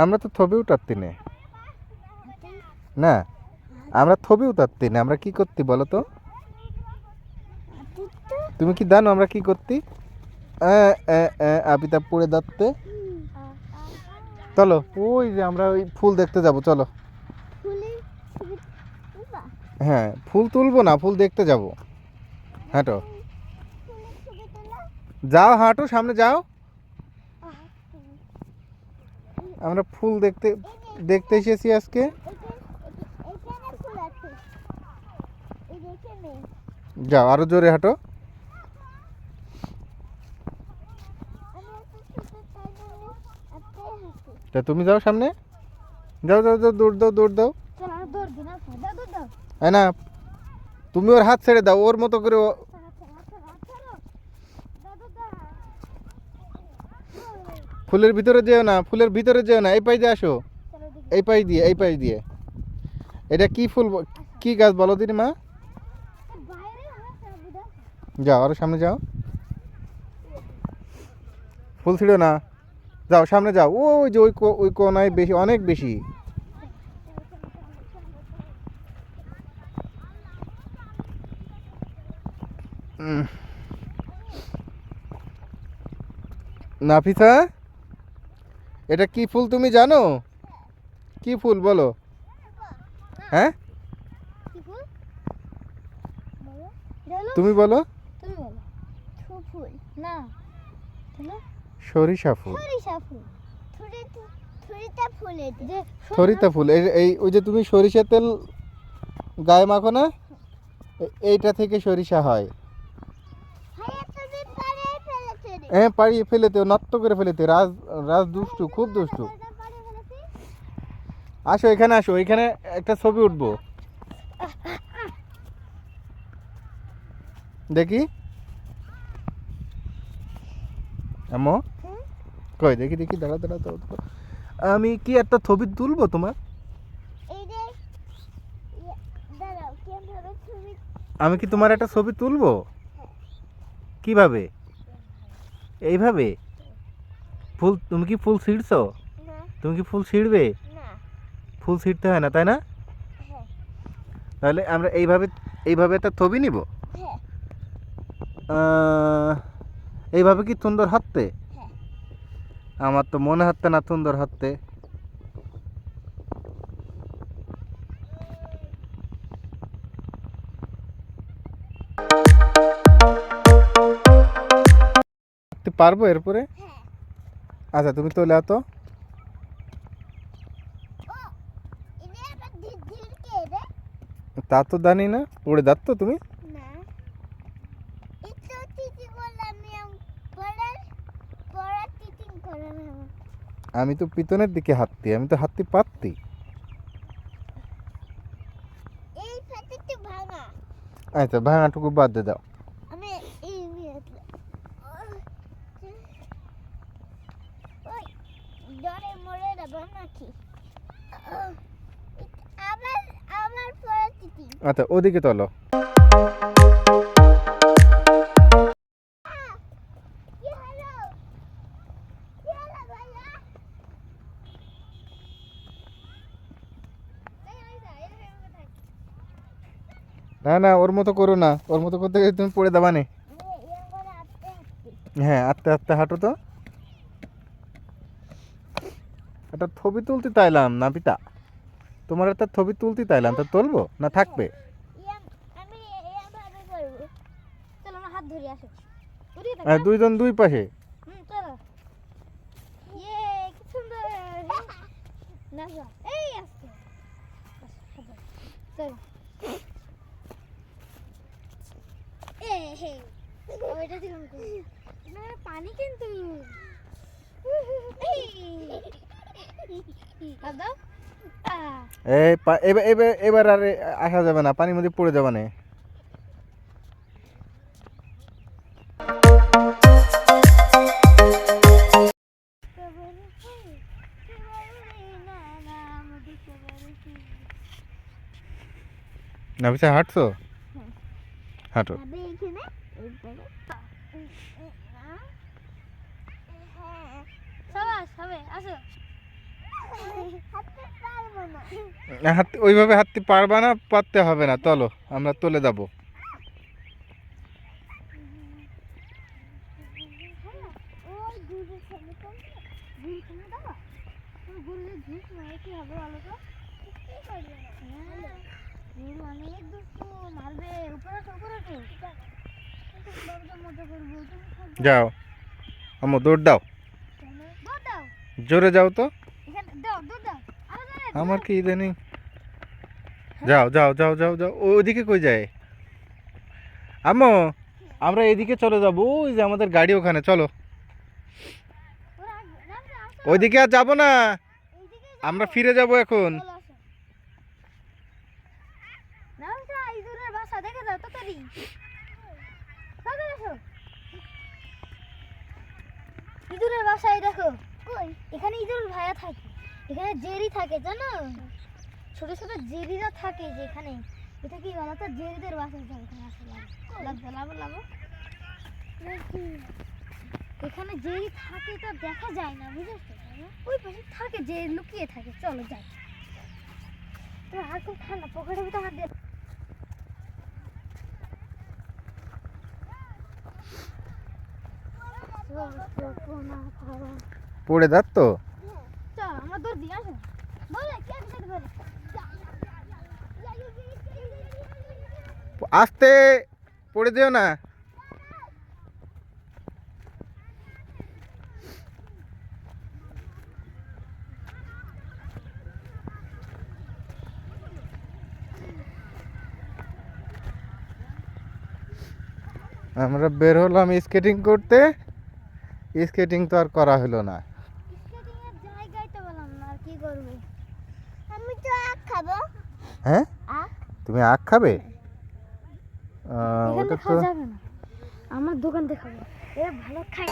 আমরা তো ছবি উঠাচ্ছি না। না, আমরা ছবি উঠাতি না, আমরা কি করতি বলো তো? তুমি কি জানো আমরা কি করতে? আপিতা পড়ে যাচ্ছে। চলো, ওই যে আমরা ওই ফুল দেখতে যাব, চলো। হ্যাঁ ফুল তুলবো না, ফুল দেখতে যাব। হাঁটো। যাও হাঁটো, সামনে যাও। আমরা ফুল দেখতে দেখতে এসেছি আজকে। যাও আরও জোরে হাঁটো। তা তুমি যাও সামনে। যাও যাও যাও দৌড় দাও দৌড় দাও। না তুমি ওর হাত ছেড়ে দাও ওর মতো করে ফুলের ভিতরে যেও না, ফুলের ভিতরে যেও না, এই পাই দিয়ে আসো। এই পাই দিয়ে, এই পাই দিয়ে। এটা কি ফুল কি গাছ বলো দিদি মা? যাও, আরও সামনে যাও। ফুল ছিঁড়ো না। যাও, সামনে যাও। ওই যে ওই ওই কোনায় বেশি, অনেক বেশি। নাফিসা? এটা কি ফুল তুমি জানো? কি ফুল বলো? হ্যাঁ? তুমি বলো। সরিষা ফুল। সরিতা ফুল। এই এই ওই যে তুমি সরিষা তেল গায়ে মাখো না? এইটা থেকে সরিষা হয় ভাইয়া তুমি পারে ফেলেছে রে হ্যাঁ পাড়িয়ে ফেলেতে নষ্ট করে ফেলেতে রাজ রাজ দুষ্টু খুব দুষ্টু। আসো এখানে আসো এখানে একটা ছবি উঠবো। দেখি। আম্মু? হুম? কই দেখি দেখি দাঁড়া দাঁড়া দাঁড়া। আমি কি একটা ছবি তুলবো তোমার? এই যে ইয়ে, আমি কি তোমার একটা ছবি তুলবো? কীভাবে? এইভাবে? ফুল তুমি কি ফুল ছিঁড়ছো? তুমি কি ফুল ছিঁড়বে? ফুল ছিঁড়তে হয় না তাই না? হ্যাঁ। তাহলে আমরা এইভাবে এইভাবে একটা ছবি নিব। হ্যাঁ। এইভাবে কি সুন্দর হাঁটতে? হ্যাঁ। আমার তো মনে হাঁটতে না সুন্দর হাঁটতে। হাঁটতে পারব এরপরে? হ্যাঁ। আচ্ছা তুমি তোলে তো। রে? তা তো জানি না। পড়ে তুমি? পড়ার টিচিং করার আমার। আমি তো পিছনের দিকে হাঁটতি আমি তো হাঁটতে পারতি। আচ্ছা ভাঙাটুকু বাদ দিয়ে দাও। আচ্ছা ওদিকে চলো। না না, ওর মতো করো না। ওর মতো করতে গেলে তুমি পড়ে দেবা নে। হ্যাঁ আস্তে আস্তে হাঁটো তো। একটা ছবি তুলতে চাইলাম না পিতা তোমার একটা ছবি তুলতে চাইলাম তা তুলবো না থাকবে দুইজন দুই পাশে ইয়ে পানি কিন্তু এবার আর আসা যাবে না, পানির মধ্যে পড়ে যাবে না। হাঁটছো? হ্যাঁ। হাঁটো সবাই, আসো। হাঁটতে ওইভাবে হাঁটতে পারবা না পারতে হবে না। চলো আমরা তুলে যাব। যাও। আমো দৌড় দাও। দৌড় দাও। জোরে যাও তো এখানে দাও দৌড় দাও আরও দৌড়ে আমার কি ইদানিং যাও যাও যাও যাও যাও। ওইদিকে কই যায়? আম্মু, আমরা এদিকে চলে যাব। ওই যে আমাদের গাড়ি ওখানে, চলো। ওইদিকে আর যাব না। আমরা ফিরে যাব এখন। ইঁদুরের বাসায় দেখো। এখানে ইঁদুর ভাইয়া থাকে। এখানে জেরি থাকে জানো? ছোট ছোট জেরিরা থাকে যে এখানে। এটা কি বলো তো? জেরিদের বাসায় যায় এখানে আসে লাগবে লাভ লাভ এখানে জেরি থাকে তা দেখা যায় না বুঝেছ? ওই পাশে থাকে যে লুকিয়ে থাকে। চলো যাই। তোমার হাত খুব ঠান্ডা পকেটের ভিতরে হাত দিয়ে। পড়ে যাত তো? আস্তে, পড়ে যেও না। আমরা বের হলাম স্কেটিং করতে। স্কেটিং তো আর করা হলো না স্কেটিং এর জায়গায় তো বললাম না আর কি করবে আমি তো আখ খাব। হ্যাঁ? তুমি আখ খাবে? ওটা তো খাওয়া যাবে না। আমার দোকান থেকে খাব এ ভালো খাই